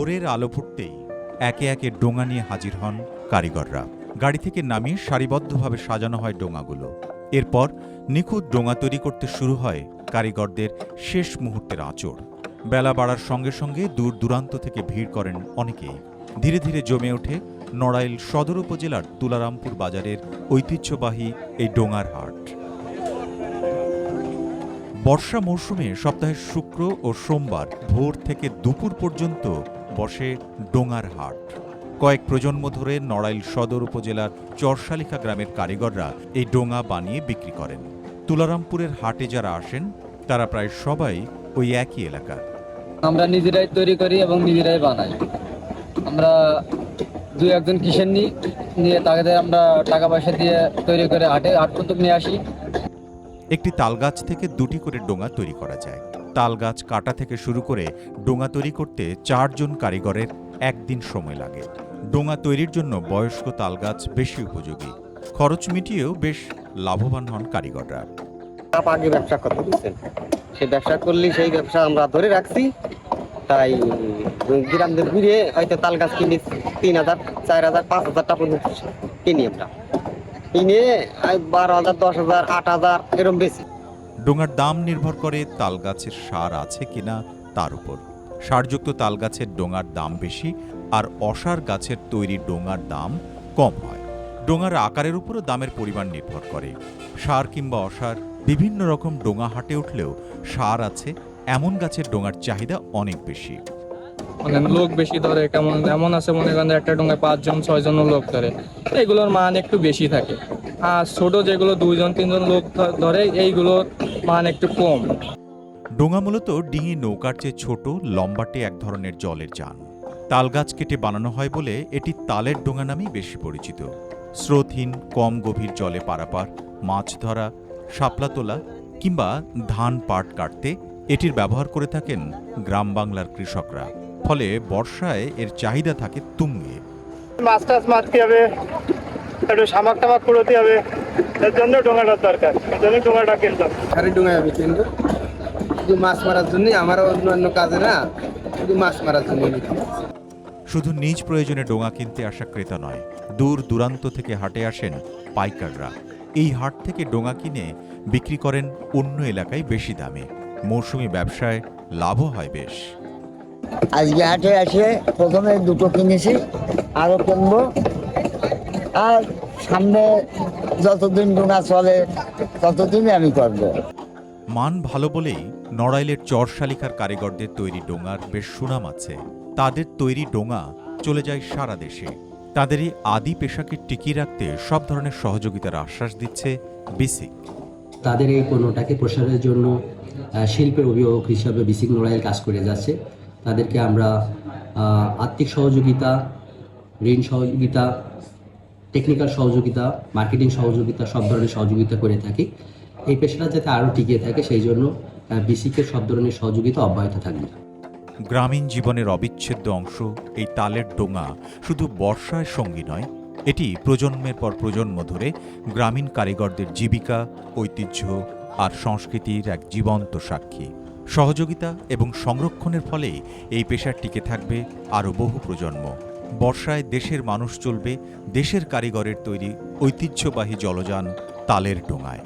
ভোরের আলো ফুটতেই একে একে ডোঙা নিয়ে হাজির হন কারিগররা। গাড়ি থেকে নামিয়ে সারিবদ্ধভাবে সাজানো হয় ডোঙাগুলো। এরপর নিখুঁত ডোঙা তৈরি করতে শুরু হয় কারিগরদের শেষ মুহূর্তের আঁচড়। বেলা বাড়ার সঙ্গে সঙ্গে দূর দূরান্ত থেকে ভিড় করেন অনেকেই। ধীরে ধীরে জমে ওঠে নড়াইল সদর উপজেলার তুলারামপুর বাজারের ঐতিহ্যবাহী এই ডোঙার হাট। বর্ষা মৌসুমে সপ্তাহের শুক্র ও সোমবার ভোর থেকে দুপুর পর্যন্ত বসে ডোঙার হাট। কয়েক প্রজন্ম ধরে নড়াইল সদর উপজেলার চরশালিখা গ্রামের কারিগররা এই ডোঙা বানিয়ে বিক্রি করেন। তুলারামপুরের হাটে যারা আসেন তারা প্রায় সবাই ওই একই এলাকার আমরা নিজেরাই তৈরি করি এবং নিজেরাই বানাই। আমরা দুই একজন কিষেন নিয়ে তাদের আমরা টাকা পয়সা দিয়ে তৈরি করে হাটে হাট পর্যন্ত নিয়ে আসি। একটি তালগাছ থেকে দুটি করে ডোঙা তৈরি করা যায়। তালগাছ কাটা থেকে শুরু করে ডোঙা তৈরি করতে চারজন কারিগরের একদিন সময় লাগে। ডোঙা তৈরির জন্য বয়স্ক তালগাছ বেশি উপযোগী। খরচ মিটিয়েও বেশ লাভবান হন কারিগররা। আগে ব্যবসা করতে বুঝছেন সেই ব্যবসা করলে সেই ব্যবসা আমরা ধরে রাখছি। তাই গ্রামদের ঘুরে হয়তো তাল গাছ কিনে তিন হাজার, চার হাজার, পাঁচ হাজার টাকা পর্যন্ত কিনি আমরা। কিনে বারো হাজার, দশ হাজার, আট হাজার এরকম বেশি। ডোঙার দাম নির্ভর করে তাল গাছের সার আছে কিনা তার উপর। সারযুক্ত তাল গাছের ডোঙার দাম বেশি আর অসার গাছের তৈরি ডোঙার দাম কম হয়। ডোঙার আকারের উপরও দামের পরিমাণ নির্ভর করে। সার কিংবা অসার বিভিন্ন রকম ডোঙা হাটে উঠলেও সার আছে, এমন গাছের ডোঙার চাহিদা অনেক বেশি। মানে লোক বেশি ধরে, কেমন, এমন আছে মনে করেন একটা ডোঙায় পাঁচজন, ছয়জন লোক ধরে। এগুলোর মান একটু বেশি থাকে। আর ছোট যেগুলো দুইজন, তিনজন লোক ধরে, এইগুলোর মান একটু কম। ডোঙা মূলত ডিঙি নৌকার চেয়ে ছোট, লম্বাটে এক ধরনের জলের যান। তালগাছ কেটে বানানো হয় বলে এটি তালের ডোঙা নামেই বেশি পরিচিত। স্রোতহীন, কম গভীর জলে পারাপার, মাছ ধরা, শাপলা তোলা কিংবা ধান পাট কাটতে এটির ব্যবহার করে থাকেন গ্রাম বাংলার কৃষকরা। ফলে বর্ষায় এর চাহিদা থাকে তুঙ্গে। মাছ টাছ মারতে হবে একটু শামাক টামাক কুড়োতে হবে এর জন্য ডোঙাটার দরকার এর জন্য ডোঙাটা কিনলাম খালি ডোঙায় আমি কিনবো। শুধু মাছ মারার জন্যই আমার অন্য অন্য কাজে না শুধু মাছ মারার জন্য শুধু নিজ প্রয়োজনে ডোঙা কিনতে আসা ক্রেতা নয় দূর দূরান্ত থেকে হাটে আসেন পাইকাররা। এই হাট থেকে ডোঙা কিনে বিক্রি করেন অন্য এলাকায় বেশি দামে। মৌসুমি ব্যবসায় লাভও হয় বেশ। আজকে হাটে এসে প্রথমে দুটো কিনেছি আরও কিনবো। আর সামনে যতদিন ডোনা চলে ততদিনই আমি করব। মান ভালো বলেই নড়াইলের চরশালিকার কারিগরদের তৈরি ডোঙার বেশ সুনাম আছে। তাদের তৈরি ডোঙা চলে যায় সারা দেশে। তাদের এই আদি পেশাকে টিকিয়ে রাখতে সব ধরনের সহযোগিতার আশ্বাস দিচ্ছে বিসিক তাদের এই পণ্যটাকে প্রসারের জন্য শিল্পের অভিভাবক হিসাবে বিসিক নোরাইল কাজ করে যাচ্ছে। তাদেরকে আমরা আর্থিক সহযোগিতা, ঋণ সহযোগিতা টেকনিক্যাল সহযোগিতা মার্কেটিং সহযোগিতা, সব ধরনের সহযোগিতা করে থাকি। এই পেশাটা যাতে আরও টিকিয়ে থাকে, সেই জন্য বিসিকের সব ধরনের সহযোগিতা অব্যাহত থাকবে। গ্রামীণ জীবনের অবিচ্ছেদ্য অংশ এই তালের ডোঙা শুধু বর্ষায় সঙ্গী নয়, এটি প্রজন্মের পর প্রজন্ম ধরে গ্রামীণ কারিগরদের জীবিকা, ঐতিহ্য আর সংস্কৃতির এক জীবন্ত সাক্ষী। সহযোগিতা এবং সংরক্ষণের ফলে এই পেশার টিকে থাকবে আরও বহু প্রজন্ম। বর্ষায় দেশের মানুষ চলবে, দেশের কারিগরের তৈরি ঐতিহ্যবাহী জলযান তালের ডোঙায়।